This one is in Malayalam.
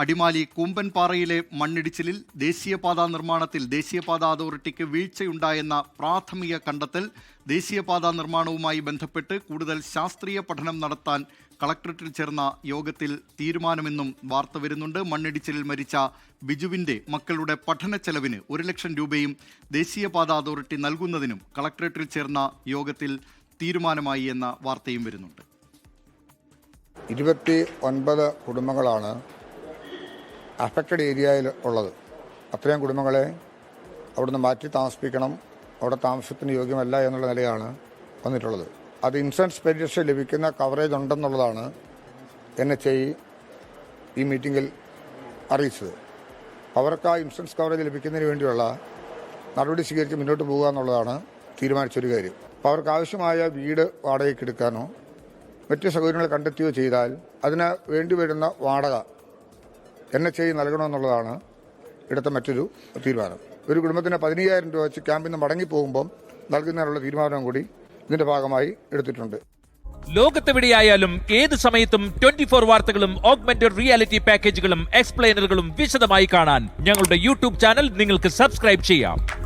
അടിമാലി കൂമ്പൻപാറയിലെ മണ്ണിടിച്ചിലിൽ ദേശീയപാതാ നിർമ്മാണത്തിൽ ദേശീയപാതാ അതോറിറ്റിക്ക് വീഴ്ചയുണ്ടായെന്ന പ്രാഥമിക കണ്ടെത്തൽ ദേശീയപാതാ നിർമ്മാണവുമായി ബന്ധപ്പെട്ട് കൂടുതൽ ശാസ്ത്രീയ പഠനം നടത്താൻ കളക്ടറേറ്റിൽ ചേർന്ന യോഗത്തിൽ തീരുമാനമെന്നും വാർത്ത വരുന്നുണ്ട്. മണ്ണിടിച്ചിലിൽ മരിച്ച ബിജുവിന്റെ മക്കളുടെ പഠന ചെലവിന് ഒരു ലക്ഷം രൂപയും ദേശീയപാതാ അതോറിറ്റി നൽകുന്നതിനും കളക്ടറേറ്റിൽ ചേർന്ന യോഗത്തിൽ തീരുമാനമായി എന്ന വാർത്തയും വരുന്നുണ്ട്. ഇരുപത്തി ഒൻപത് കുടുംബങ്ങളാണ് അഫക്റ്റഡ് ഏരിയയിൽ ഉള്ളത്. അത്രയും കുടുംബങ്ങളെ അവിടുന്ന് മാറ്റി താമസിപ്പിക്കണം. അവിടെ താമസത്തിന് യോഗ്യമല്ല എന്നുള്ള നിലയാണ് വന്നിട്ടുള്ളത്. അത് ഇൻഷുറൻസ് പരിരക്ഷ ലഭിക്കുന്ന കവറേജ് ഉണ്ടെന്നുള്ളതാണ് എൻ എച്ച് ഐ ഈ മീറ്റിങ്ങിൽ അറിയിച്ചത്. അവർക്ക് ആ ഇൻഷുറൻസ് കവറേജ് ലഭിക്കുന്നതിന് വേണ്ടിയുള്ള നടപടി സ്വീകരിച്ച് മുന്നോട്ട് പോകുക എന്നുള്ളതാണ് തീരുമാനിച്ചൊരു കാര്യം. അപ്പോൾ അവർക്ക് ആവശ്യമായ വീട് വാടകയ്ക്ക് എടുക്കാനോ മറ്റ് സൗകര്യങ്ങൾ കണ്ടെത്തുകയോ ചെയ്താൽ അതിന് വേണ്ടി വരുന്ന വാടക എൻ എച്ച് ഐ നൽകണമെന്നുള്ളതാണ് ഇടത്തെ മറ്റൊരു തീരുമാനം. ഒരു കുടുംബത്തിന് പതിനയ്യായിരം രൂപ വെച്ച് ക്യാമ്പിൽ നിന്ന് മടങ്ങി പോകുമ്പം നൽകുന്നതിനുള്ള തീരുമാനം കൂടി ഇതിന്റെ ഭാഗമായി എടുത്തിട്ടുണ്ട്. ലോകത്തെവിടെയായാലും ഏത് സമയത്തും ട്വന്റി ഫോർ വാർത്തകളും ഓഗ്മെന്റഡ് റിയാലിറ്റി പാക്കേജുകളും എക്സ്പ്ലെയിനറുകളും വിശദമായി കാണാൻ ഞങ്ങളുടെ യൂട്യൂബ് ചാനൽ നിങ്ങൾക്ക് സബ്സ്ക്രൈബ് ചെയ്യാം.